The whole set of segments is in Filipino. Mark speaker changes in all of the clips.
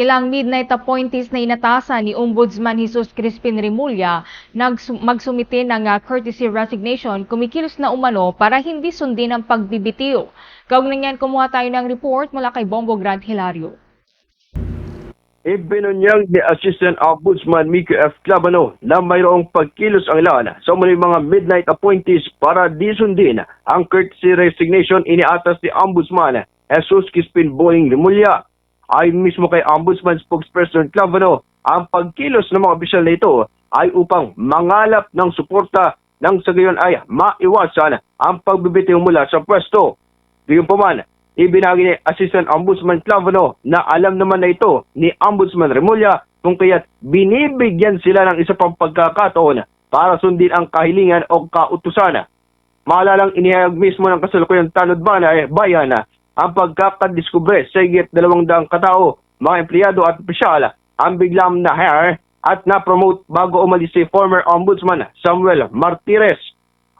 Speaker 1: Ilang midnight appointees na inatasan ni Ombudsman Jesus Crispin Remulla magsumite ng ah, courtesy resignation kumikilos na umano para hindi sundin ang pagbibitiw. Kaugnay niyan, kumuha tayo ng report mula kay Bombo Grant Hilario.
Speaker 2: Ibinunyag ni Assistant Ombudsman Miko F. Clavano na mayroong pagkilos ang ilan sa mga mga midnight appointees para di sundin ang courtesy resignation iniatas ni Ombudsman Jesus Kispin Boying Remulla. Ayon mismo kay Ombudsman spokesperson Clavano, ang pagkilos ng mga opisyal na ito ay upang mangalap ng suporta nang sa gayon ay maiwasan ang pagbibitiw mula sa pwesto. Gayunpaman, ibinagi ni Assistant Ombudsman Clavano na alam naman na ito ni Ombudsman Remulla kung kaya't binibigyan sila ng isa pang pagkakataon para sundin ang kahilingan o kautusan. Maalalang inihayag mismo ng kasalukuyang tanod banay bayan ang pagkakadiskubre sa higit dalawang daang katao, mga empleyado at opisyal ang biglang na-hire at na-promote bago umalis si former Ombudsman Samuel Martires.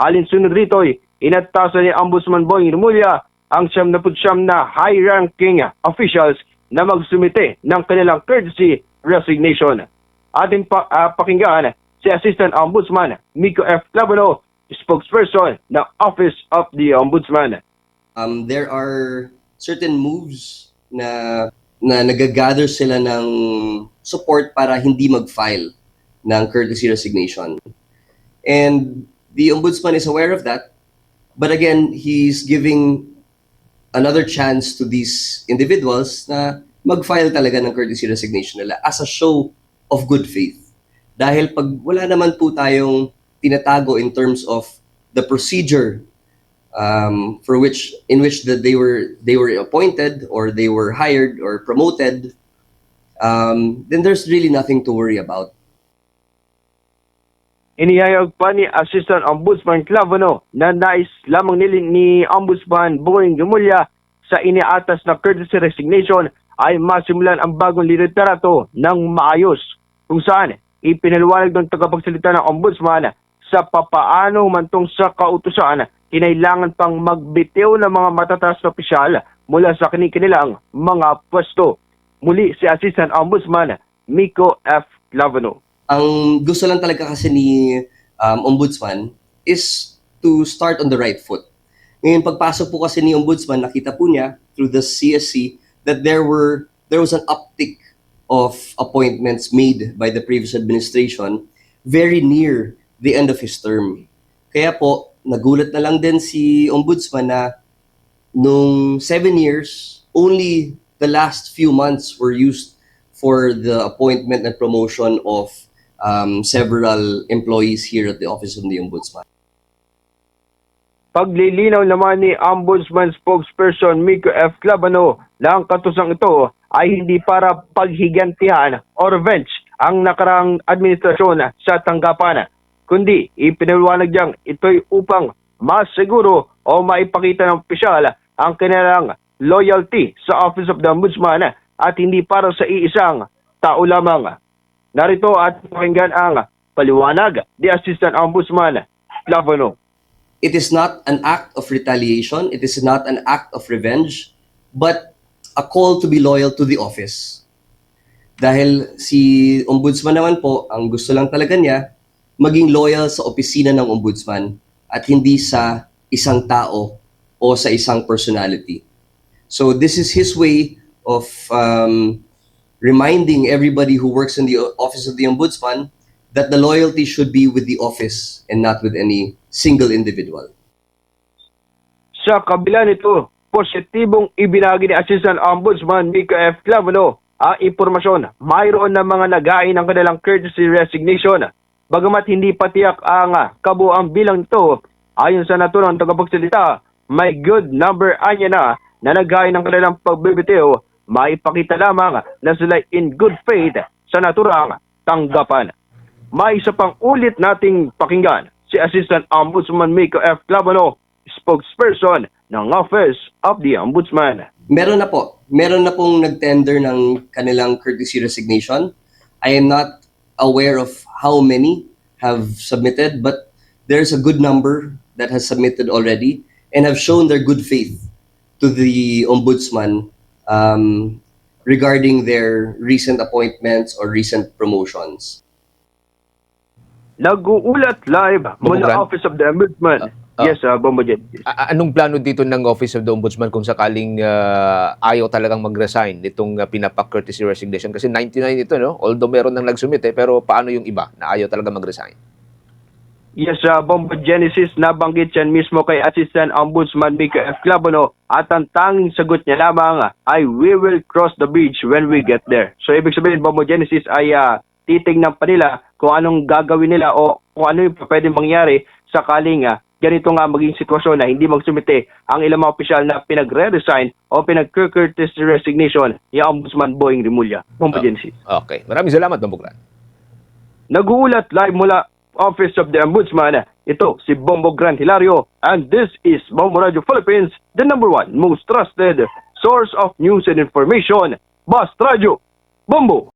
Speaker 2: Alinsunod rito'y inatasan ni Ombudsman Boying Remulla ang siyam na siyam na high-ranking officials na magsumite ng kanilang courtesy resignation. Ating pa, ah, pakinggan si Assistant Ombudsman Miko F. Clavano, spokesperson ng Office of the Ombudsman.
Speaker 3: Um, there are certain moves na na nagagather sila ng support para hindi mag-file ng courtesy resignation. And the ombudsman is aware of that. But again, he's giving another chance to these individuals na mag-file talaga ng courtesy resignation nila as a show of good faith. Dahil pag wala naman po tayong tinatago in terms of the procedure um, for which in which that they were they were appointed or they were hired or promoted, um, then there's really nothing to worry about.
Speaker 2: Inihayag pa ni Assistant Ombudsman Clavano na nais lamang nili ni Ombudsman Boying Remulla sa iniatas na courtesy resignation ay masimulan ang bagong liderato ng maayos kung saan ipinaliwanag ng tagapagsalita ng Ombudsman sa papaano mantong sa kautusan kinailangan pang magbitiw ng mga matataas na opisyal mula sa kinilang mga pwesto. Muli si Assistant Ombudsman Miko F. Clavano.
Speaker 3: Ang gusto lang talaga kasi ni um, ombudsman is to start on the right foot. Ngayon pagpasok po kasi ni ombudsman, nakita po niya through the CSC that there were there was an uptick of appointments made by the previous administration very near the end of his term. Kaya po, nagulat na lang din si ombudsman na nung seven years, only the last few months were used for the appointment and promotion of um, several employees here at the Office of the Ombudsman.
Speaker 2: Paglilinaw naman ni Ombudsman spokesperson Miko F. Clavano na ang katusang ito ay hindi para paghigantihan o revenge ang nakarang administrasyon sa tanggapan, kundi ipinaliwanag niyang ito'y upang mas siguro o maipakita ng opisyal ang kanilang loyalty sa Office of the Ombudsman at hindi para sa iisang tao lamang. Narito at pakinggan ang paliwanag ni Assistant Ombudsman Clavano.
Speaker 3: It is not an act of retaliation, it is not an act of revenge, but a call to be loyal to the office. Dahil si ombudsman naman po, ang gusto lang talaga niya, maging loyal sa opisina ng ombudsman at hindi sa isang tao o sa isang personality. So this is his way of um, reminding everybody who works in the office of the ombudsman that the loyalty should be with the office and not with any single individual.
Speaker 2: Sa kabila nito, positibong ibinagi ni Assistant Ombudsman Mika F. Clavano ang impormasyon mayroon ng mga nagain ng kanilang courtesy resignation. Bagamat hindi patiyak ang kabuang bilang nito, ayon sa naturang tagapagsalita, may good number anya na na nagain ng kanilang pagbibitiw, maipakita lamang na sila in good faith sa naturang tanggapan. May isa pang ulit nating pakinggan si Assistant Ombudsman Miko F. Clavano, spokesperson ng Office of the Ombudsman.
Speaker 3: Meron na po. Meron na pong nag-tender ng kanilang courtesy resignation. I am not aware of how many have submitted, but there's a good number that has submitted already and have shown their good faith to the ombudsman um, regarding their recent appointments or recent promotions.
Speaker 2: Nag-uulat live mula? Office of the Ombudsman.
Speaker 4: Ah, ah.
Speaker 2: yes, uh, Bombo Genesis.
Speaker 4: A- a- anong plano dito ng Office of the Ombudsman kung sakaling ah, ayaw talagang mag-resign nitong uh, pinapa-courtesy resignation? Kasi 99 ito, no? Although meron nang nagsumit, eh, pero paano yung iba na ayaw talaga mag-resign?
Speaker 2: Yes, uh, Bombo Genesis, nabanggit yan mismo kay Assistant Ombudsman Mika F. Clabano at ang tanging sagot niya lamang ah, ay we will cross the bridge when we get there. So ibig sabihin, Bombo Genesis ay uh, titignan pa nila kung anong gagawin nila o kung ano yung pwede mangyari sakaling uh, ganito nga maging sitwasyon na hindi magsumite ang ilang mga opisyal na pinagre-resign o pinag-courtesy resignation ni Ombudsman Boying Rimulya.
Speaker 4: Ah.
Speaker 2: Genesis.
Speaker 4: Okay. Maraming salamat, Bambugran.
Speaker 2: Nag-uulat live mula Office of the Ombudsman. Ito si Bombo Gran Hilario and this is Bombo Radio Philippines, the number one most trusted source of news and information. Bast Radio. Bombo.